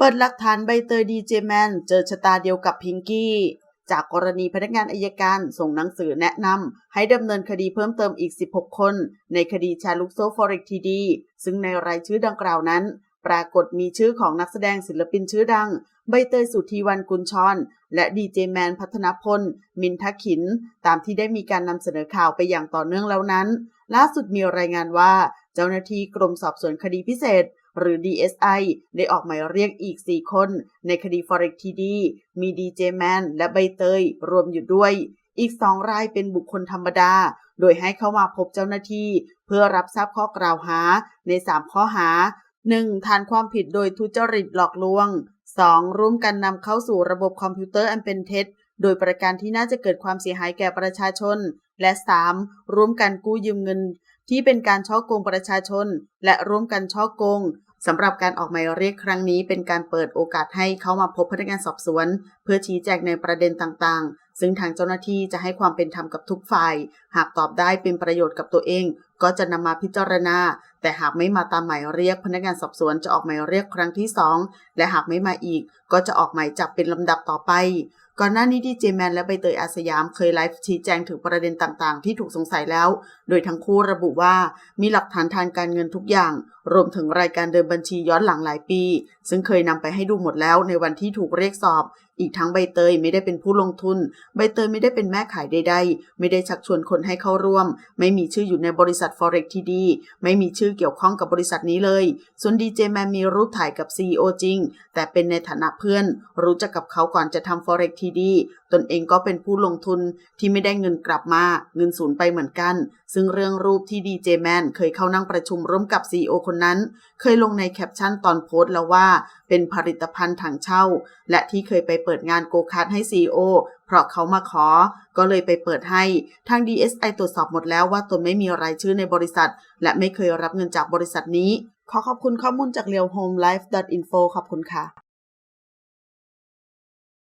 เปิดหลักฐานใบเตยดีเจแมนเจอชะตาเดียวกับพิงกี้ จากกรณีพนักงานอายการส่งหนังสือแนะนำให้ดำเนินคดีเพิ่มเติมอีก 16 คน ในคดีชาลุกโซฟอเร็กทีดี ซึ่งในรายชื่อดังกล่าวนั้น ปรากฏมีชื่อของนักแสดงศิลปินชื่อดัง ใบเตยสุธีวันกุลชร และดีเจแมนพัฒนพล มินทขิน ตามที่ได้มีการนำเสนอข่าวไปอย่างต่อเนื่องแล้วนั้น ล่าสุดมีรายงานว่า เจ้าหน้าที่กรมสอบสวนคดีพิเศษ หรือ DSI ได้ออกหมายเรียกอีก 4 คน ในคดี Forex TD มีดีเจแมนและใบเตย รวมอยู่ด้วย อีก2รายเป็นบุคคลธรรมดา โดยให้เข้ามาพบเจ้าหน้าที่ เพื่อรับทราบข้อกล่าวหาใน 3 ข้อหา 1. ฐานความผิดโดยทุจริตหลอกลวง 2. ร่วมกันนำเข้าสู่ระบบคอมพิวเตอร์อันเป็นเท็จ โดยประการที่น่าจะเกิดความเสียหายแก่ประชาชน และ 3. ร่วมกันกู้ยืมเงิน ที่เป็นการช่อโกงประชาชน และร่วมกันช่อโกง สำหรับการออกหมายเรียกครั้งนี้เป็นการเปิดโอกาสให้เขามาพบพนักงานสอบสวน เพื่อชี้แจงในประเด็นต่างๆ ซึ่งทางเจ้าหน้าที่จะให้ความเป็นธรรมกับทุกฝ่าย หากตอบได้เป็นประโยชน์กับตัวเอง ก็จะนำมาพิจารณา แต่หากไม่มาตามหมายเรียกพนักงานสอบสวนจะออกหมายเรียกครั้งที่ 2 และหากไม่มาอีก ก็จะออกหมายจับเป็นลำดับต่อไป ก่อนหน้านี้ดีเจแมนและใบเตยอาสยามเคยไลฟ์ชี้แจงถึงประเด็นต่างๆ ที่ถูกสงสัยแล้ว โดยทั้งคู่ระบุว่ามีหลักฐานทางการเงินทุกอย่าง รวมถึงรายการเดินบัญชีย้อนหลังหลายปี ซึ่งเคยนำไปให้ดูหมดแล้วในวันที่ถูกเรียกสอบ อีกทั้งใบเตยไม่ได้เป็นผู้ลงทุน ใบเตยไม่ได้เป็นแม่ขายใดๆ ไม่ได้ชักชวนคนให้เข้าร่วม ไม่มีชื่ออยู่ในบริษัท Forex TD ไม่มีชื่อเกี่ยวข้องกับบริษัทนี้เลย ส่วนดีเจแมนมีรูปถ่ายกับ CEO จริง แต่เป็นในฐานะเพื่อน รู้จักกับเขาก่อนจะทำ Forex TD ตนเองก็เป็นผู้ลงทุนที่ไม่ได้เงินกลับมา เงินสูญไปเหมือนกัน ซึ่งเรื่องรูปที่ดีเจแมนเคยเข้านั่งประชุมร่วมกับ CEO คนนั้น เคยลงในแคปชั่นตอนโพสต์แล้วว่า เป็นผลิตภัณฑ์ถังเช่า และที่เคยไปเปิดงานโกคาร์ดให้ซีโอเพราะเขามาขอ ก็เลยไปเปิดให้ ทาง DSI ตรวจสอบหมดแล้วว่าตนไม่มีรายชื่อในบริษัท และไม่เคยรับเงินจากบริษัทนี้ ขอขอบคุณข้อมูลจากเรียวโฮมไลฟ์ดอทอินโฟขอบคุณค่ะ